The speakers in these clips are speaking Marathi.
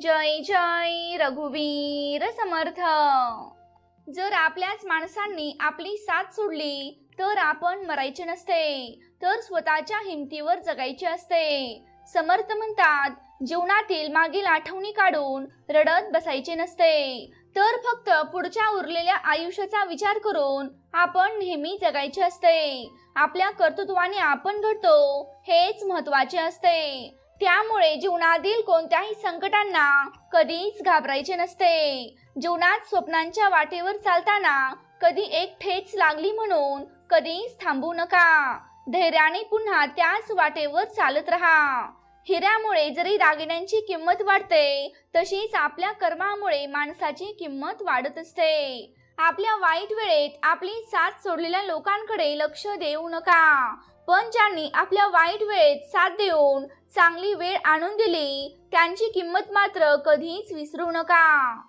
जय जय रघुवीर समर्थ. जर आपल्याच माणसांनी आपली साथ सोडली तर आपण मरायचे नसते तर स्वतःच्या हिमतीवर जगायचे असते. समर्थ म्हणतात जीवनातील मागील आठवणी काढून रडत बसायचे नसते तर फक्त पुढच्या उरलेल्या आयुष्याचा विचार करून आपण नेहमी जगायचे असते. आपल्या कर्तृत्वाने आपण घडतो हेच महत्त्वाचे असते. त्यामुळे जीवनातील कोणत्याही संकटांना कधीच घाबरायचे नसते. जीवनात स्वप्नांच्या वाटेवर चालताना कधी एक ठेच लागली म्हणून कधीच थांबू नका. धैर्याने पुन्हा त्याच वाटेवर चालत राहा. हिऱ्यामुळे जरी दागिन्यांची किंमत वाढते तशीच आपल्या कर्मामुळे माणसाची किंमत वाढत असते. आपल्या वाईट वेळेत आपली साथ सोडलेल्या लोकांकडे लक्ष देऊ नका. पण ज्यांनी आपल्या वाईट वेळेत साथ देऊन चांगली वेळ आणून दिली. त्यांची किंमत मात्र कधीच विसरू नका.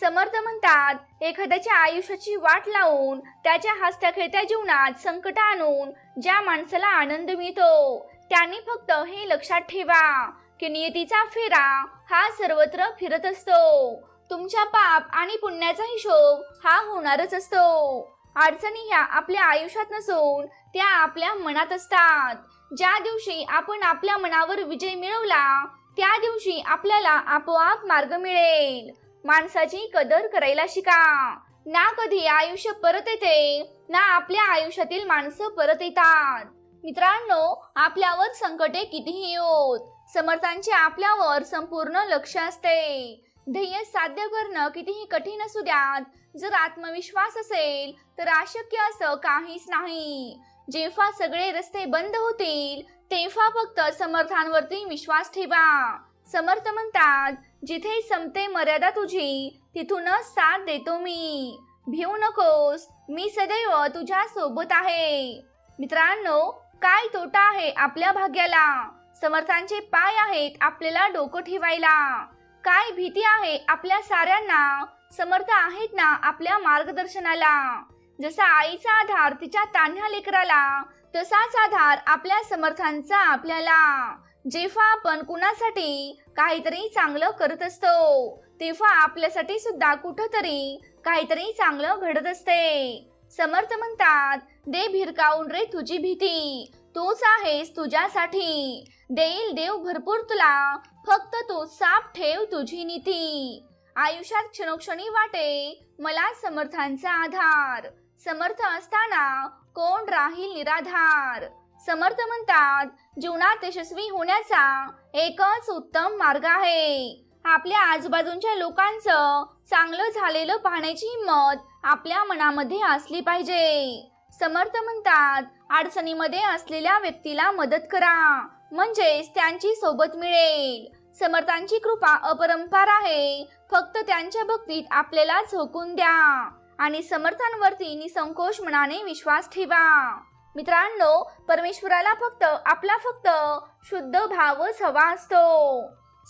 समर्थ म्हणतात एखाद्याच्या आयुष्याची वाट लावून त्याच्या हसत्या खेळत्या जीवनात संकट आणून ज्या माणसाला आनंद मिळतो त्यांनी फक्त हे लक्षात ठेवा की नियतीचा फेरा हा सर्वत्र फिरत असतो. तुमच्या पाप आणि पुण्याचा हिशोब हा होणारच असतो. अडचणी ह्या आपल्या आयुष्यात नसून त्या आपल्या मनात असतात. ज्या दिवशी आपण आपल्या मनावर विजय मिळवला त्या दिवशी आपल्याला आपोआप मार्ग मिळेल. माणसाची कदर करायला शिका. ना कधी आयुष्य परत येते ना आपल्या आयुष्यातील माणसं परत येतात. मित्रांनो आपल्यावर संकटे कितीही येत समर्थांचे आपल्यावर संपूर्ण लक्ष असते. ध्येय साध्य करणं कितीही कठीण असू द्यात. जर आत्मविश्वास असेल तर अशक्य असं काहीच नाही. जेव्हा सगळे रस्ते बंद होतील तेव्हा फक्त समर्थांवरती विश्वास ठेवा. समर्थ म्हणतात जिथे संपते मर्यादा तुझी तिथूनच साथ देतो मी. भिऊ नकोस मी सदैव तुझ्या सोबत आहे. मित्रांनो काय तोटा आहे आपल्या भाग्याला? समर्थांचे पाय आहेत आपल्याला डोकं ठेवायला. काय भीती आहे? आपल्या साऱ्यांना समर्थ आहेत ना आपल्या मार्गदर्शनाला. जसा आईचा आधार तिच्या तान्ह्या लेकराला तसाच आधार आपल्या समर्थांचा आपल्याला. जेव्हा आपण कुणासाठी काहीतरी चांगलं करत असतो तेव्हा आपल्यासाठी सुद्धा कुठंतरी काहीतरी चांगलं घडत असते. समर्थ म्हणतात दे भिरकावून रे तुझी भीती. तोच आहेस तुझ्यासाठी. देईल देव भरपूर तुला. फक्त तू साफ ठेव तुझी नीती. आयुष्यात क्षणोक्षणी वाटे मला समर्थांचा आधार. समर्थ असताना कोण राहील निराधार? समर्थ म्हणतात जीवनात यशस्वी होण्याचा एकच उत्तम मार्ग आहे. आपल्या आजूबाजूच्या लोकांचं चांगलं झालेलं पाहण्याची हिंमत आपल्या मनामध्ये असली पाहिजे. समर्थ म्हणतात अडचणीमध्ये असलेल्या व्यक्तीला मदत करा. म्हणजेच त्यांची सोबत मिळेल. समर्थांची कृपा अपरंपार आहे. फक्त त्यांच्या भक्तीत आपल्याला झोकून द्या. आणि समर्थांवरती निसंकोच मनाने विश्वास ठेवा. मित्रांनो परमेश्वराला फक्त आपला फक्त शुद्ध भावच हवा असतो.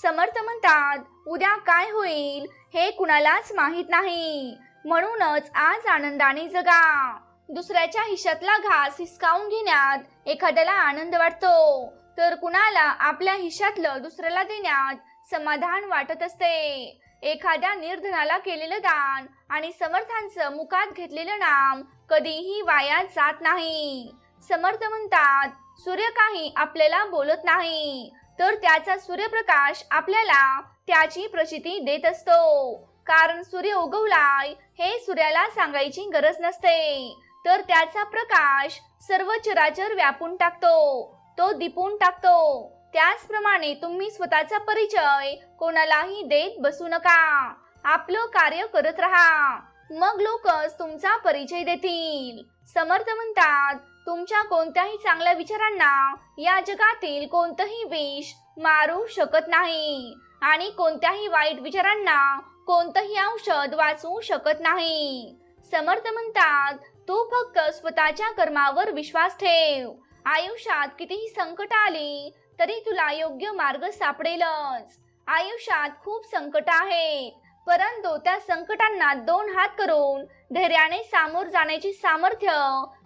समर्थ म्हणतात उद्या काय होईल हे कुणालाच माहीत नाही. म्हणूनच आज आनंदाने जगा. दुसऱ्याच्या हिशातला घास हिसकावून घेण्यात एखाद्याला आनंद वाटतो. तर कुणाला आपल्या हिशातलं दुसऱ्याला देण्यात समाधान वाटत असते? एखाद्या निर्धनाला केलेलं दान आणि समर्थांचं मुखात घेतलेलं नाम कधीही वाया जात नाही. समर्थ म्हणतात सूर्य काही आपल्याला बोलत नाही. तर त्याचा सूर्यप्रकाश आपल्याला त्याची प्रचिती देत असतो. कारण सूर्य उगवलाय हे सूर्याला सांगायची गरज नसते. तर त्याचा प्रकाश सर्व चराचर व्यापून टाकतो. तो दिपून टाकतो. त्याचप्रमाणे तुम्ही स्वतःचा परिचय कोणालाही देत बसू नका. आपलं कार्य करत राहा. मग लोकच तुमचा परिचय देतील. समर्थ म्हणतात तुमच्या कोणत्याही चांगल्या विचारांना या जगातील कोणतंही विष मारू शकत नाही. आणि कोणत्याही वाईट विचारांना कोणतंही औषध वाचवू शकत नाही. समर्थ म्हणतात तू फक्त स्वतःच्या कर्मावर विश्वास ठेव. आयुष्यात कितीही संकट आली तरी तुला योग्य मार्ग सापडेलच. आयुष्यात खूप संकट आहेत परंतु त्या संकटांना दोन हात करून धैर्याने सामोर जाण्याची सामर्थ्य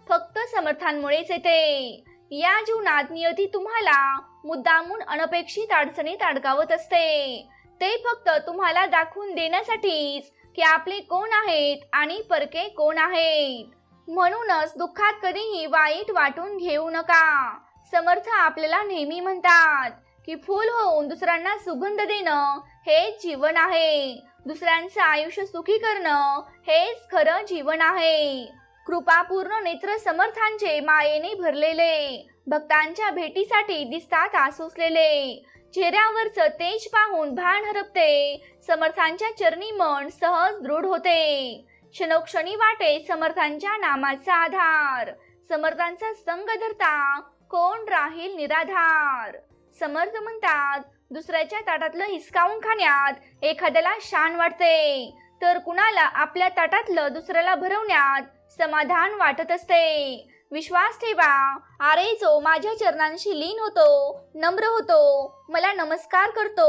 फक्त समर्थांमुळेच येते. या जीवनात नियती तुम्हाला मुद्दामून अनपेक्षित अडचणीत अडकावत असते. ते फक्त तुम्हाला दाखवून देण्यासाठीच की आपले कोण आहेत आणि परके कोण आहेत. म्हणूनच दुःखात कधीही वाईट वाटून घेऊ नका. समर्थ आपल्याला नेहमी म्हणतात की फूल होऊन दुसऱ्यांना सुगंध देणं हेच जीवन आहे. दुसऱ्यांचं आयुष्य सुखी करणं हेच खरं जीवन आहे. कृपापूर्ण नेत्र समर्थांचे मायेने भरलेले भक्तांच्या भेटीसाठी दिसतात आसुसलेले. चेहऱ्यावरचं तेज पाहून भान हरपते समर्थांच्या चरणी मन सहज दृढ होते. क्षणोक्षणी वाटे समर्थांच्या नामाचा आधार. समर्थांचा संग धरता कोण राहील निराधार? समर्थ म्हणतात दुसऱ्याच्या ताटातलं हिसकावून खाण्यात एखाद्याला शान वाटते. तर कुणाला आपल्या ताटातलं दुसऱ्याला भरवण्यात समाधान वाटत असते? विश्वास ठेवा अरे जो माझ्या चरणांशी लीन होतो नम्र होतो मला नमस्कार करतो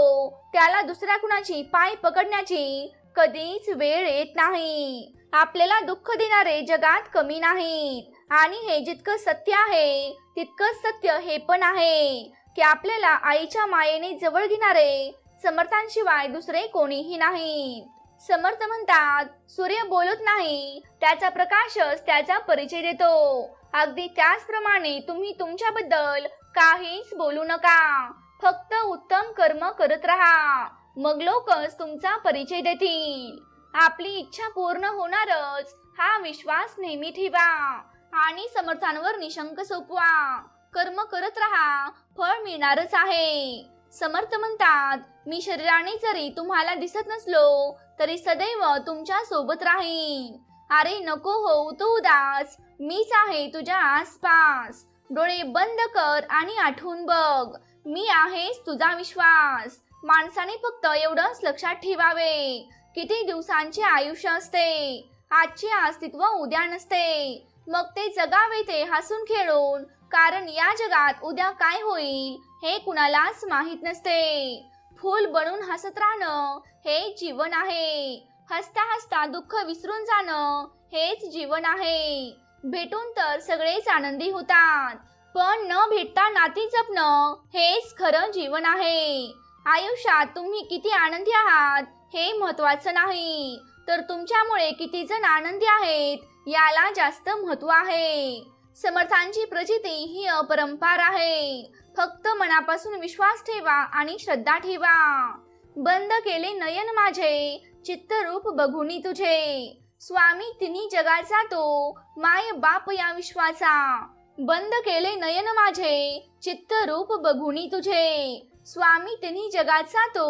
त्याला दुसऱ्या कुणाची पाय पकडण्याची कधीच वेळ येत नाही. आपल्याला दुःख देणारे जगात कमी नाहीत. आणि हे जितकं सत्य आहे तितकंच सत्य हे पण आहे. की आपल्याला आईच्या मायेने जवळ घेणारे समर्थांशिवाय दुसरे कोणीही नाहीत. समर्थ म्हणतात सूर्य बोलत नाही त्याचा प्रकाशच त्याचा परिचय देतो. अगदी त्याचप्रमाणे तुम्ही तुमच्याबद्दल काहीच बोलू नका. फक्त उत्तम कर्म करत राहा. मग लोकच तुमचा परिचय देतील. आपली इच्छा पूर्ण होणारच. हा विश्वास नेहमी ठेवा आणि समर्थांवर निशंक सोपवा. कर्म करत राहा फळ मिळणारच आहे. समर्थ म्हणतात मी शरीराने जरी तुम्हाला दिसत नसलो तरी सदैव तुमच्यासोबत राहीन. अरे नको हो तू उदास. मीच आहे तुझ्या आसपास. डोळे बंद कर आणि आठवून बघ. मी आहेस तुझा विश्वास. माणसाने फक्त एवढंच लक्षात ठेवावे. किती दिवसांचे आयुष्य असते. आजचे अस्तित्व उद्या नसते. मग ते जगावे ते हसून खेळून. कारण या जगात उद्या काय होईल हे कुणालाच माहीत नसते. फूल बनून हसत राहणं हे जीवन आहे. हसता हसता दुःख विसरून जाणं हेच जीवन आहे. भेटून तर सगळेच आनंदी होतात. पण न भेटता नाती जपणं हेच खरं जीवन आहे. आयुष्यात तुम्ही किती आनंदी आहात हे महत्वाचं नाही. तर तुमच्यामुळे किती जण आनंदी आहेत याला जास्त महत्त्व आहे. समर्थांची प्रचिती ही अपरंपार आहे. फक्त मनापासून विश्वास ठेवा आणि श्रद्धा ठेवा. बंद केले नयन माझे चित्तरूप बघुनी तुझे. स्वामी तिन्ही जगाचा तो माय बाप या विश्वाचा. बंद केले नयन माझे चित्तरूप बघुनी तुझे. स्वामी त्यांनी जगाचा तो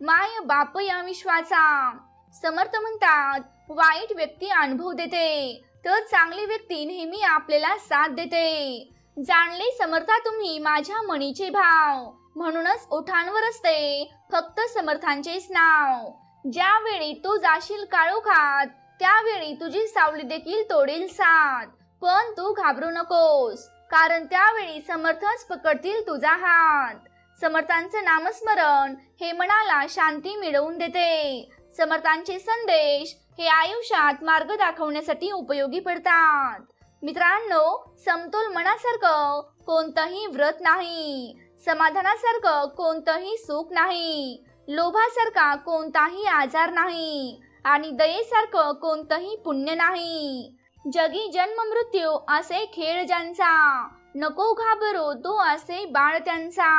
माय बाप या विश्वाचा. समर्थ म्हणतात वाईट व्यक्ती अनुभव देते तर चांगली व्यक्ती नेहमी आपल्याला साथ देते. जाणले समर्था तुम्ही माझ्या मणीचे भाव म्हणूनच ओठांवर असते फक्त समर्थांचेच नाव. ज्यावेळी तू जाशील काळोखात त्यावेळी तुझी सावली देखील तोडेल साथ. पण तू घाबरू नकोस कारण त्यावेळी समर्थच पकडतील तुझा हात. समर्थांचं नामस्मरण हे मनाला शांती मिळवून देते. समर्थांचे संदेश हे आयुष्यात मार्ग दाखवण्यासाठी उपयोगी पडतात. मित्रांनो समतोल मनासारखं कोणतंही व्रत नाही. समाधानासारखं कोणतंही सुख नाही. लोभासारखा कोणताही आजार नाही. आणि दयेसारखं कोणतंही पुण्य नाही. जगी जन्म मृत्यू असे खेळ ज्यांचा. नको घाबरो तो असे बाळ त्यांचा.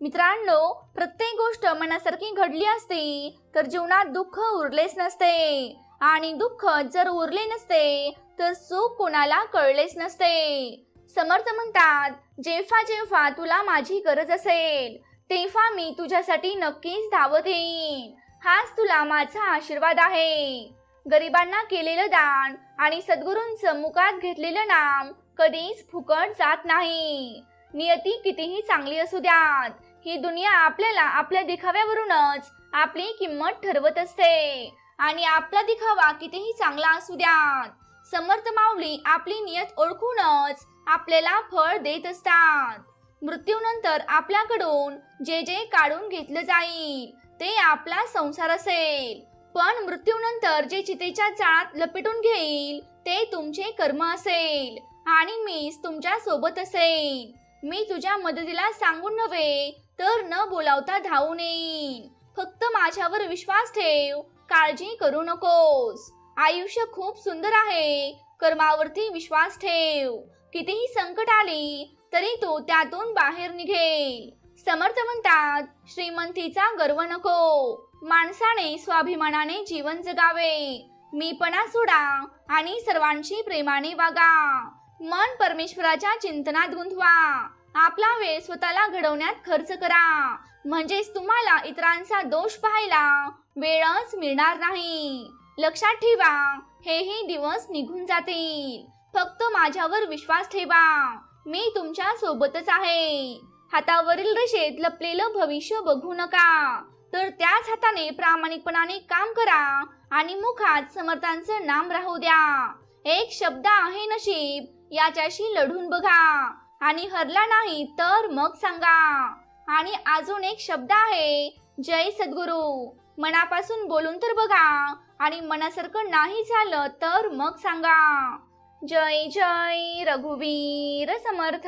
मित्रांनो प्रत्येक गोष्ट मनासारखी घडली असती तर जीवनात दुःख उरलेच नसते. आणि दुःख जर उरले नसते तर सुख कोणाला कळलेच नसते. समर्थ म्हणतात जेव्हा जेव्हा तुला माझी गरज असेल तेव्हा मी तुझ्यासाठी नक्कीच धावत येईन. हाच तुला माझा आशीर्वाद आहे. गरिबांना केलेलं दान आणि सद्गुरूंचं मुखात घेतलेलं नाम कधीच फुकट जात नाही. नियती कितीही चांगली असू द्यात ही दुनिया आपल्याला आपल्या दिखाव्यावरूनच आपली किंमत ठरवत असते. आणि आपला दिखावा कितीही चांगला असू द्यात. समर्थ माऊली आपली नियत ओळखूनच आपल्याला फळ देत असतात. मृत्यूनंतर आपल्याकडून जे जे काढून घेतलं जाईल ते आपला संसार असेल. पण मृत्यूनंतर जे चितेच्या जाळात लपेटून घेईल ते तुमचे कर्म असेल. आणि मीच तुमच्यासोबत असेल मी तुझ्या मदतीला सांगून नव्हे तर न बोलावता धावून येईन. फक्त माझ्यावर विश्वास ठेव. काळजी करू नकोस. आयुष्य खूप सुंदर आहे. कर्मावरती विश्वास ठेव. कितीही संकट आली तरी तो त्यातून बाहेर निघेल. समर्थ म्हणतात श्रीमंतीचा गर्व नको. माणसाने स्वाभिमानाने जीवन जगावे. मीपणा सोडा आणि सर्वांशी प्रेमाने वागा. मन परमेश्वराच्या चिंतनात गुंतवा. आपला वेळ स्वतःला घडवण्यात खर्च करा. म्हणजेच तुम्हाला इतरांचा दोष पाहायला वेळच मिळणार नाही. लक्षात ठेवा हेही दिवस निघून जातील. फक्त माझ्यावर विश्वास ठेवा. मी तुमच्या सोबतच आहे. हातावरील रेषेत लपलेलं भविष्य बघू नका. तर त्याच हाताने प्रामाणिकपणाने काम करा आणि मुखात समर्थांचं नाम राहू द्या. एक शब्द आहे नशीब याच्याशी लढून बघा. आणि हरला नाही तर मग सांगा. आणि अजून एक शब्द आहे जय सद्गुरू. मनापासून बोलून तर बघा आणि मनासारखं नाही झालं तर मग सांगा. जय जय रघुवीर समर्थ.